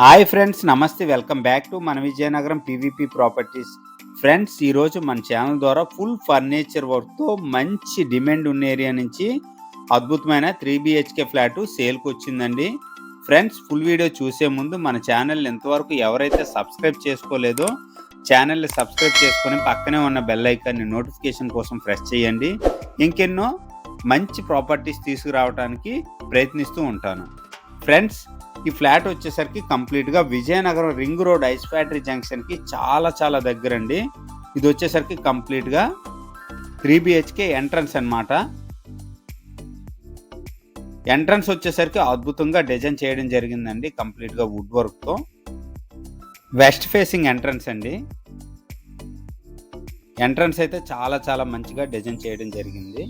Hi friends నమస్తే. Welcome back to మన Vizianagaram PVP properties. Friends ఈరోజు మన ఛానల్ ద్వారా ఫుల్ ఫర్నిచర్ వర్క్తో మంచి డిమాండ్ ఉన్న ఏరియా నుంచి అద్భుతమైన త్రీ బిహెచ్కే ఫ్లాట్ సేల్కి వచ్చిందండి. ఫ్రెండ్స్ ఫుల్ వీడియో చూసే ముందు మన ఛానల్ ఎంతవరకు ఎవరైతే సబ్స్క్రైబ్ చేసుకోలేదో ఛానల్ని సబ్స్క్రైబ్ చేసుకొని పక్కనే ఉన్న బెల్ ఐకాన్ని నోటిఫికేషన్ కోసం ప్రెస్ చేయండి. ఇంకెన్నో మంచి ప్రాపర్టీస్ తీసుకురావడానికి ప్రయత్నిస్తూ ఉంటాను. ఫ్రెండ్స్ ఈ ఫ్లాట్ వచ్చేసరికి కంప్లీట్గా Vizianagaram ring road ice factory జంక్షన్కి చాలా చాలా దగ్గరండి. ఇది వచ్చేసరికి కంప్లీట్గా త్రీ బిహెచ్కే ఎంట్రన్స్ అన్నమాట. ఎంట్రన్స్ వచ్చేసరికి అద్భుతంగా డిజైన్ చేయడం జరిగిందండి కంప్లీట్గా వుడ్ వర్క్తో వెస్ట్ ఫేసింగ్ ఎంట్రన్స్ అండి. ఎంట్రన్స్ అయితే చాలా చాలా మంచిగా డిజైన్ చేయడం జరిగింది.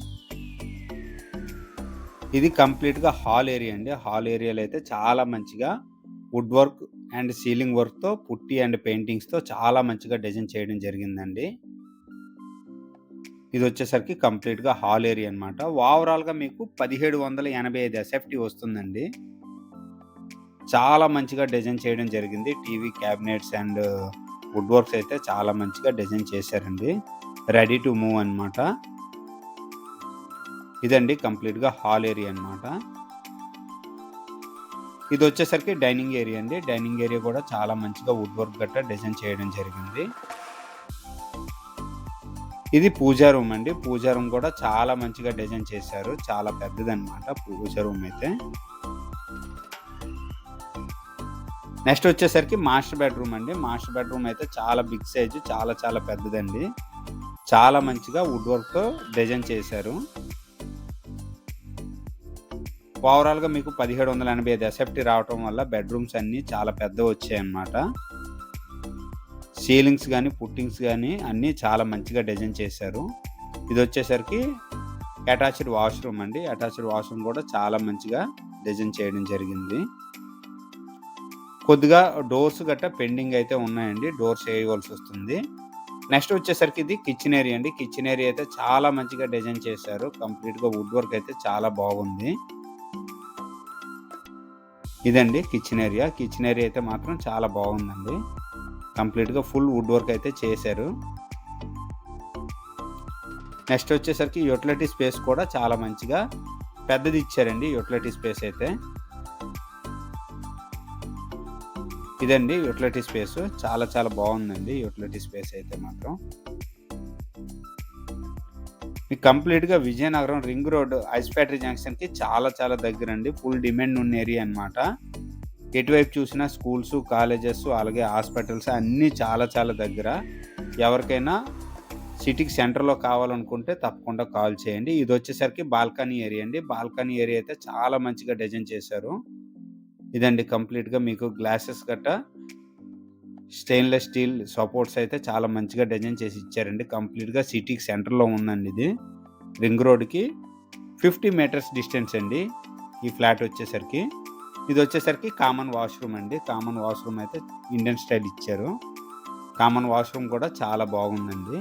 ఇది కంప్లీట్గా హాల్ ఏరియా అండి. హాల్ ఏరియాలో అయితే చాలా మంచిగా వుడ్ వర్క్ అండ్ సీలింగ్ వర్క్తో పుట్టి అండ్ పెయింటింగ్స్తో చాలా మంచిగా డిజైన్ చేయడం జరిగిందండి. ఇది వచ్చేసరికి కంప్లీట్గా హాల్ ఏరియా అనమాట ఓవరాల్గా మీకు పదిహేడు వందల ఎనభై ఐదు ఎస్ఎఫ్టీ వస్తుందండి. చాలా మంచిగా డిజైన్ చేయడం జరిగింది. TV cabinets and wood works అయితే చాలా మంచిగా డిజైన్ చేశారండి. రెడీ టు మూవ్ అనమాట ఇదండి కంప్లీట్గా హాల్ ఏరియా అనమాట ఇది వచ్చేసరికి డైనింగ్ ఏరియా అండి. డైనింగ్ ఏరియా కూడా చాలా మంచిగా వుడ్ వర్క్ గట్రా డిజైన్ చేయడం జరిగింది. ఇది పూజా రూమ్ అండి. పూజా రూమ్ కూడా చాలా మంచిగా డిజైన్ చేశారు. చాలా పెద్దదన్నమాట పూజా రూమ్ అయితే. నెక్స్ట్ వచ్చేసరికి మాస్టర్ బెడ్రూమ్ అండి. మాస్టర్ బెడ్రూమ్ అయితే చాలా బిగ్ సైజు చాలా చాలా పెద్దదండి. చాలా మంచిగా వుడ్ వర్క్తో డిజైన్ చేశారు. ఓవరాల్గా మీకు పదిహేడు వందల ఎనభై ఐదు ఎసెప్టీ రావటం వల్ల బెడ్రూమ్స్ అన్నీ చాలా పెద్ద వచ్చాయి అన్నమాట సీలింగ్స్ కానీ పుట్టింగ్స్ కానీ అన్నీ చాలా మంచిగా డిజైన్ చేశారు. ఇది వచ్చేసరికి అటాచ్డ్ వాష్రూమ్ అండి. అటాచ్డ్ వాష్రూమ్ కూడా చాలా మంచిగా డిజైన్ చేయడం జరిగింది. కొద్దిగా డోర్స్ గట్రా పెండింగ్ అయితే ఉన్నాయండి. డోర్స్ వేయవలసి వస్తుంది. నెక్స్ట్ వచ్చేసరికి ఇది కిచెన్ ఏరియా అండి. కిచెన్ ఏరియా అయితే చాలా మంచిగా డిజైన్ చేశారు. కంప్లీట్గా వుడ్ వర్క్ అయితే చాలా బాగుంది. ఇదండి కిచెన్ ఏరియా కిచెన్ ఏరియా అయితే మాత్రం చాలా బాగుందండి. కంప్లీట్గా ఫుల్ వుడ్ వర్క్ అయితే చేశారు. నెక్స్ట్ వచ్చేసరికి యూటిలిటీ స్పేస్ కూడా చాలా మంచిగా పెద్దది ఇచ్చారండి యూటిలిటీ స్పేస్ అయితే. ఇదండి యూటిలిటీ స్పేస్ చాలా చాలా బాగుందండి యూటిలిటీ స్పేస్ అయితే మాత్రం. మీకు కంప్లీట్గా Vizianagaram ring road ice factory జంక్షన్కి చాలా చాలా దగ్గర అండి ఫుల్ డిమాండ్ ఉన్న ఏరియా అనమాట ఎటువైపు చూసినా స్కూల్స్ కాలేజెస్ అలాగే హాస్పిటల్స్ అన్నీ చాలా చాలా దగ్గర. ఎవరికైనా సిటీకి సెంటర్లో కావాలనుకుంటే తప్పకుండా కాల్ చేయండి. ఇది వచ్చేసరికి బాల్కనీ ఏరియా అండి. బాల్కనీ ఏరియా అయితే చాలా మంచిగా డిజైన్ చేశారు. ఇదండి కంప్లీట్గా మీకు గ్లాసెస్ గట్ట స్టెయిన్లెస్ స్టీల్ సపోర్ట్స్ అయితే చాలా మంచిగా డిజైన్ చేసి ఇచ్చారండి. కంప్లీట్గా సిటీకి సెంటర్లో ఉందండి ఇది. రింగ్ రోడ్కి ఫిఫ్టీ మీటర్స్ డిస్టెన్స్ అండి ఈ ఫ్లాట్ వచ్చేసరికి. ఇది వచ్చేసరికి కామన్ వాష్రూమ్ అండి. కామన్ వాష్రూమ్ అయితే ఇండియన్ స్టైల్ ఇచ్చారు. కామన్ వాష్రూమ్ కూడా చాలా బాగుందండి.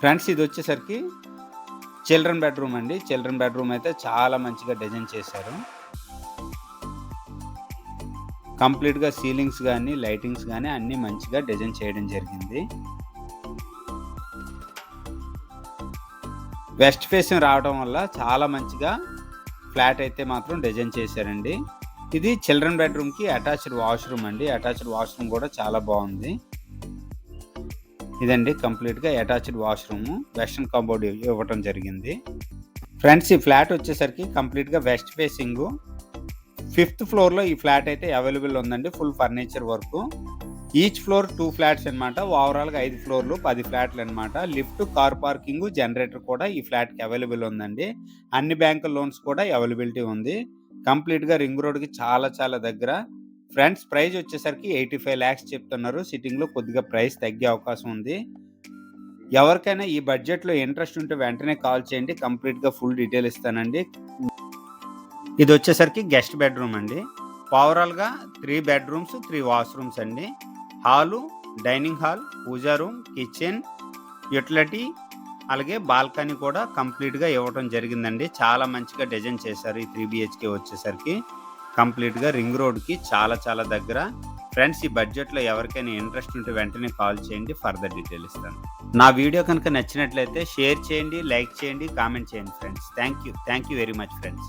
ఫ్రెండ్స్ ఇది వచ్చేసరికి చిల్డ్రన్ బెడ్రూమ్ అండి. చిల్డ్రన్ బెడ్రూమ్ అయితే చాలా మంచిగా డిజైన్ చేశారు. కంప్లీట్గా సీలింగ్స్ కానీ లైటింగ్స్ కానీ అన్నీ మంచిగా డిజైన్ చేయడం జరిగింది. వెస్ట్ ఫేసింగ్ రావడం వల్ల చాలా మంచిగా ఫ్లాట్ అయితే మాత్రం డిజైన్ చేశారండి. ఇది చిల్డ్రన్ బెడ్రూమ్కి అటాచ్డ్ వాష్రూమ్ అండి. అటాచ్డ్ వాష్రూమ్ కూడా చాలా బాగుంది. ఇదండి కంప్లీట్గా అటాచ్డ్ వాష్రూమ్. వెస్ట్రన్ కాంపౌండ్ ఇవ్వటం జరిగింది. ఫ్రెండ్స్ ఈ ఫ్లాట్ వచ్చేసరికి కంప్లీట్గా వెస్ట్ ఫేసింగ్ ఫిఫ్త్ ఫ్లోర్లో ఈ ఫ్లాట్ అయితే అవైలబుల్ ఉందండి full furniture work. Each floor two flats అనమాట ఓవరాల్గా ఐదు ఫ్లోర్లు పది ఫ్లాట్లు అనమాట లిఫ్ట్ కార్ పార్కింగ్ జనరేటర్ కూడా ఈ ఫ్లాట్కి అవైలబుల్ ఉందండి. అన్ని బ్యాంకు లోన్స్ కూడా అవైలబిలిటీ ఉంది. కంప్లీట్గా రింగ్ రోడ్కి చాలా చాలా దగ్గర. ఫ్రెండ్స్ ప్రైస్ వచ్చేసరికి ఎయిటీ ఫైవ్ ల్యాక్స్ చెప్తున్నారు. సిట్టింగ్లో కొద్దిగా ప్రైస్ తగ్గే అవకాశం ఉంది. ఎవరికైనా ఈ బడ్జెట్లో ఇంట్రెస్ట్ ఉంటే వెంటనే కాల్ చేయండి. కంప్లీట్గా ఫుల్ డీటెయిల్ ఇస్తానండి. ఇది వచ్చేసరికి గెస్ట్ బెడ్రూమ్ అండి. ఓవరాల్గా త్రీ బెడ్రూమ్స్ త్రీ వాష్రూమ్స్ అండి. Hall dining hall pooja room kitchen utility అలాగే బాల్కనీ కూడా కంప్లీట్గా ఇవ్వడం జరిగిందండి. చాలా మంచిగా డిజైన్ చేశారు ఈ త్రీ బిహెచ్కే వచ్చేసరికి. కంప్లీట్గా రింగ్ రోడ్కి చాలా చాలా దగ్గర. ఫ్రెండ్స్ ఈ బడ్జెట్లో ఎవరికైనా ఇంట్రెస్ట్ ఉంటే వెంటనే కాల్ చేయండి ఫర్దర్ డీటెయిల్ ఇస్తాను. నా వీడియో కనుక నచ్చినట్లయితే షేర్ చేయండి లైక్ చేయండి కామెంట్ చేయండి friends. Thank you. Thank you very much friends.